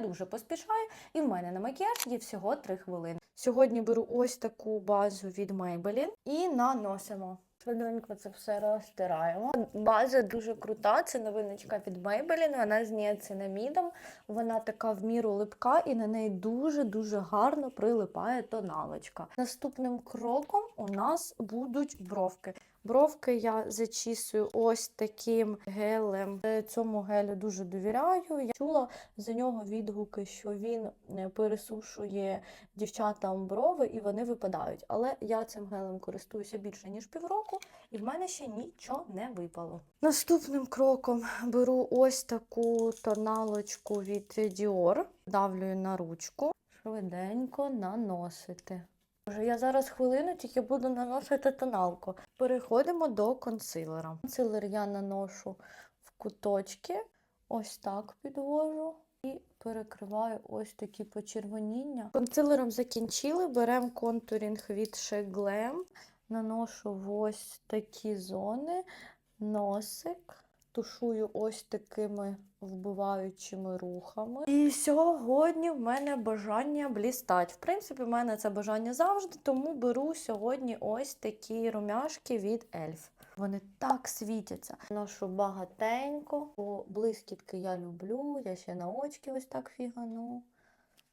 Я дуже поспішаю, і в мене на макіяж є всього 3 хвилини. Сьогодні беру ось таку базу від Maybelline і наносимо. Швиденько це все розтираємо. База дуже крута, це новиночка від Maybelline, вона з ніацинамідом. Вона така в міру липка і на неї дуже-дуже гарно прилипає тоналочка. Наступним кроком у нас будуть бровки. Бровки я зачісую ось таким гелем. Е, Цьому гелю дуже довіряю. Я чула за нього відгуки, що він е, пересушує дівчатам брови і вони випадають. Але я цим гелем користуюся більше ніж півроку, і в мене ще нічого не випало. Наступним кроком беру ось таку тоналочку від Dior, давлюю на ручку, швиденько наносити. Я зараз хвилину тільки буду наносити тоналку. Переходимо до консилера. Консилер я наношу в куточки, ось так підвожу і перекриваю ось такі почервоніння. Консилером закінчили, беремо контурінг від Shea Glam, наношу в ось такі зони, носик. Тушую ось такими вбиваючими рухами. І сьогодні в мене бажання блістать. В принципі, в мене це бажання завжди, тому беру сьогодні ось такі румяшки від Ельф. Вони так світяться. Ношу багатенько, бо блискітки я люблю. Я ще на очки ось так фігану,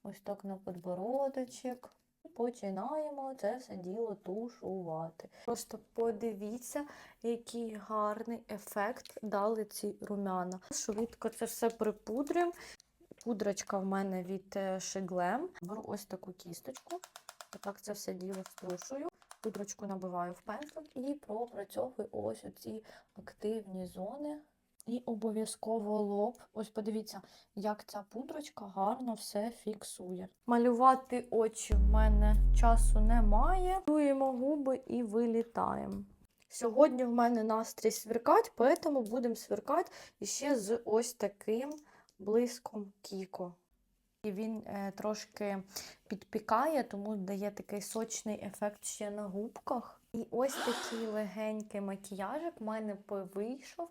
ось так на подбородочок. Починаємо це все діло тушувати. Просто подивіться, який гарний ефект дали ці румяна. Швидко це все припудрюємо. Пудрочка в мене від е, Шеглем. Беру ось таку кісточку. Отак це все діло струшую. Пудрочку набиваю в пензлик і пропрацьовую ось оці активні зони. І обов'язково лоб. Ось подивіться, як ця пудрочка гарно все фіксує. Малювати очі в мене часу немає. Малюємо губи і вилітаємо. Сьогодні в мене настрій сверкать, тому будемо сверкати іще з ось таким блиском Кіко. І він е, трошки підпікає, тому дає такий сочний ефект ще на губках. І ось такий легенький макіяжик в мене вийшов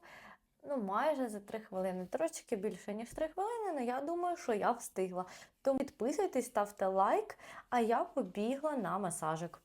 ну, майже за 3 хвилини. Трошечки більше, ніж 3 хвилини, але я думаю, що я встигла. Тому підписуйтесь, ставте лайк, а я побігла на масажик.